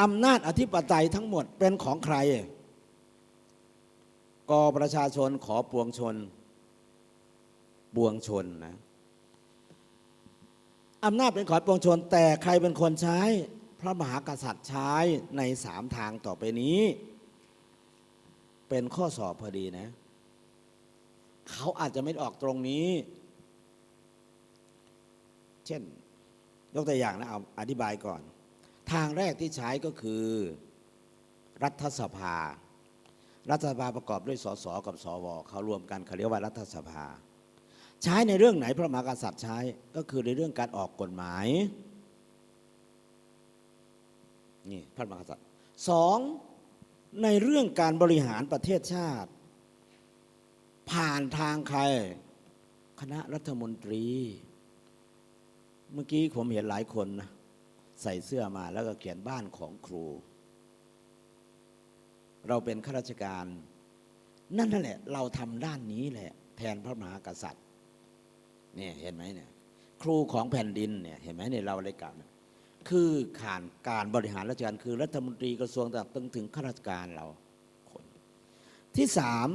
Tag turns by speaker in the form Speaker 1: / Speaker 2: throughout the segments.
Speaker 1: อำนาจอธิปไตยทั้งหมดเป็นของใคร กอประชาชนขอปวงชนปวงชนนะอำนาจเป็นของปวงชน แต่ใครเป็นคนใช้พระมหากษัตริย์ใช้ในสามทางต่อไปนี้ เป็นข้อสอบพอดีนะ เขาอาจจะไม่ออกตรงนี้ เช่น ยกตัวอย่างนะเอาอธิบายก่อน ทางแรกที่ใช้ก็คือ รัฐสภา รัฐสภาประกอบด้วยสสกับสวเขารวมกันเขาเรียกว่ารัฐสภา ใช้ในเรื่องไหนพระมหากษัตริย์ใช้ก็คือในเรื่องการออกกฎหมายนี่พระมหากษัตริย์สองในเรื่องการบริหารประเทศชาติ ผ่านทางใคร คณะรัฐมนตรี เมื่อกี้ผมเห็นหลายคนนะ ใส่เสื้อมาแล้วก็เขียนบ้านของครู เราเป็นข้าราชการนั่นนั่นแหละ เราทำด้านนี้แหละ แทนพระมหากษัตริย์เนี่ยเห็นไหมเนี่ย ครูของแผ่นดินเนี่ยเห็นไหมเนี่ยเราเลยกล่าวคือขานการบริหารราชการคือรัฐมนตรีกระทรวงต่างๆตึงถึงข้าราชการเราคน ที่สาม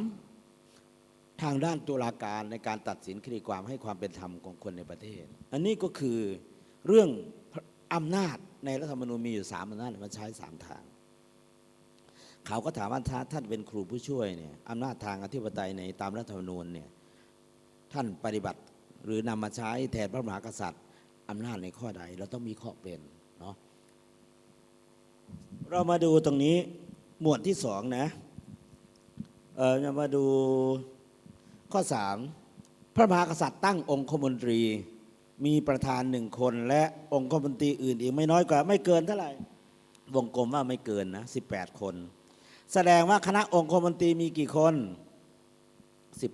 Speaker 1: ทางด้านตุลาการในการตัดสินคดีความให้ความเป็นธรรมของคนในประเทศ อันนี้ก็คือเรื่อง อำนาจในรัฐธรรมนูญมีอยู่สามอำนาจมันใช้สามทาง เขาก็ถามว่าถ้าท่านเป็นครูผู้ช่วยเนี่ยอำนาจทางอธิปไตยในตามรัฐธรรมนูญเนี่ยท่านปฏิบัติหรือนำมาใช้แทนพระมหากษัตริย์อำนาจในข้อใดเราต้องมีข้อเป็นเนาะเรามาดูตรงนี้หมวดที่สองนะเออจะมาดูข้อสามพระมหากษัตริย์ตั้งองคมนตรี มีประธานหนึ่งคน และองคมนตรีอื่นอีกไม่น้อยกว่าไม่เกินเท่าไหร่วงกลมว่าไม่เกินนะ18 คน แสดงว่าคณะองคมนตรีมีกี่คน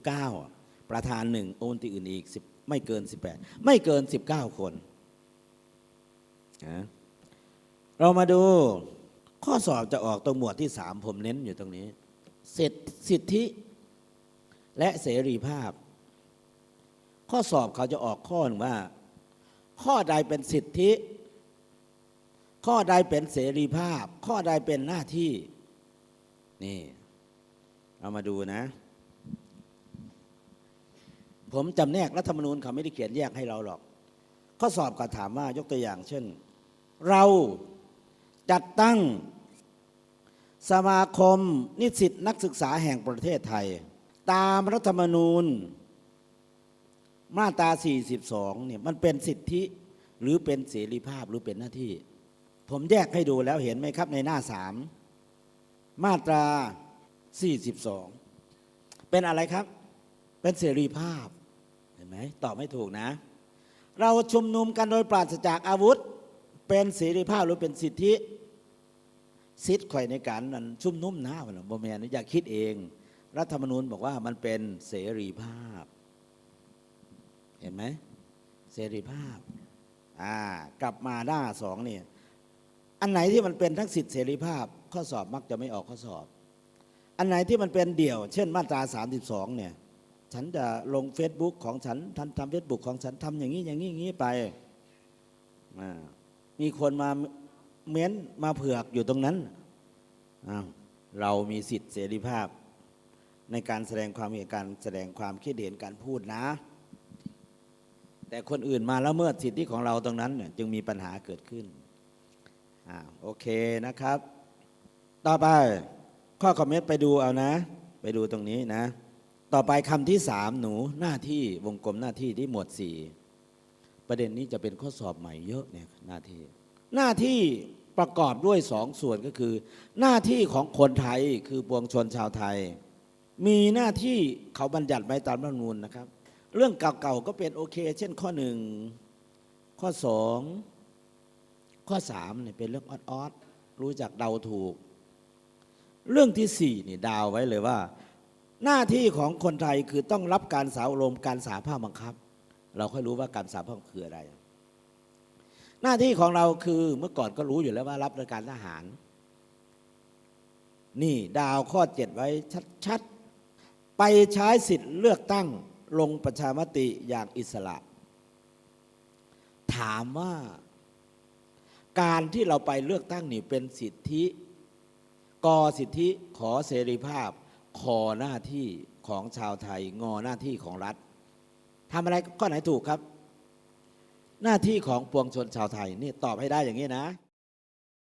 Speaker 1: 19 ประธานหนึ่งองคมนตรีอื่นอีก10ไม่เกิน 18 ไม่เกิน 19 คนนะเรามาดูข้อสอบจะออกตรงหมวดที่สามผมเน้นอยู่ตรงนี้ สิทธิสิทธิและเสรีภาพ ข้อสอบเขาจะออกข้อหนึ่งว่า ข้อใดเป็นสิทธิ ข้อใดเป็นเสรีภาพ ข้อใดเป็นหน้าที่ นี่ เรามาดูนะ ผมจำแนกรัฐธรรมนูญเขาไม่ได้เขียนแยกให้เราหรอก ข้อสอบก็ถามว่ายกตัวอย่าง เช่น เราจัดตั้งสมาคมนิสิตนักศึกษาแห่งประเทศไทย ตามรัฐธรรมนูญ มาตรา42เนี่ยมันเป็นสิทธิหรือเป็นเสรีภาพหรือเป็นหน้าที่ ผมแยกให้ดูแล้วเห็นไหมครับในหน้าสามมาตรา 42 เป็นอะไรครับ เป็นเสรีภาพเห็นไหมตอบไม่ถูกนะ เราชุมนุมกันโดยปราศจากอาวุธ เป็นเสรีภาพหรือเป็นสิทธิสิทธิ์ข่อยในการนั้นชุมนุมนะมันบ่แมนอยากคิดเอง รัฐธรรมนูญบอกว่ามันเป็นเสรีภาพ เห็นไหมเสรีภาพอ่ากลับมาหน้าสองเนี่ยอันไหนที่มันเป็นทั้งสิทธิเสรีภาพ ข้อสอบมักจะไม่ออกข้อสอบ อันไหนที่มันเป็นเดี่ยว เช่นมาตรา 32 เนี่ย ฉันจะลง Facebook ของฉันทำทำเฟซบุ๊กของฉันทำอย่างนี้อย่างนี้อย่างนี้ไปมีคนมาเม้นมาเผือกอยู่ตรงนั้น เรามีสิทธิเสรีภาพ ในการแสดงความเห็นการแสดงความคิดเห็นการพูดนะ แต่คนอื่นมาแล้วเมื่อสิทธิของเราตรงนั้นจึงมีปัญหาเกิดขึ้นอ่าโอเคนะครับ ต่อไปข้อคอมเมนต์ไปดูเอานะ ไปดูตรงนี้นะ ต่อไปคำที่สามหนูหน้าที่วงกลมหน้าที่ที่หมวดสี่ประเด็นนี้จะเป็นข้อสอบใหม่เยอะเนี่ยหน้าที่ หน้าที่ประกอบด้วยสองส่วนก็คือ หน้าที่ของคนไทยคือปวงชนชาวไทย มีหน้าที่เขาบัญญัติไว้ตามรัฐธรรมนูญนะครับ เรื่องเก่าๆก็เป็นโอเค เช่นข้อหนึ่งข้อสองข้อสามเนี่ยเป็นเรื่องออดๆรู้จักเดาถูก เรื่องที่สี่นี่ดาวไว้เลยว่า หน้าที่ของคนไทยคือต้องรับการสาวรมการสาภาพบังคับ เราค่อยรู้ว่าการสาภาพคืออะไร หน้าที่ของเราคือเมื่อก่อนก็รู้อยู่แล้วว่ารับราชการทหาร นี่ดาวข้อเจ็ดไว้ชัดๆไปใช้สิทธิ์เลือกตั้ง ลงประชามติอย่างอิสระ ถามว่าการที่เราไปเลือกตั้งนี่เป็นสิทธิกอสิทธิขอเสรีภาพ ขอหน้าที่ของชาวไทย งอหน้าที่ของรัฐทำอะไรข้อไหนถูกครับ หน้าที่ของปวงชนชาวไทยนี่ตอบให้ได้อย่างนี้นะ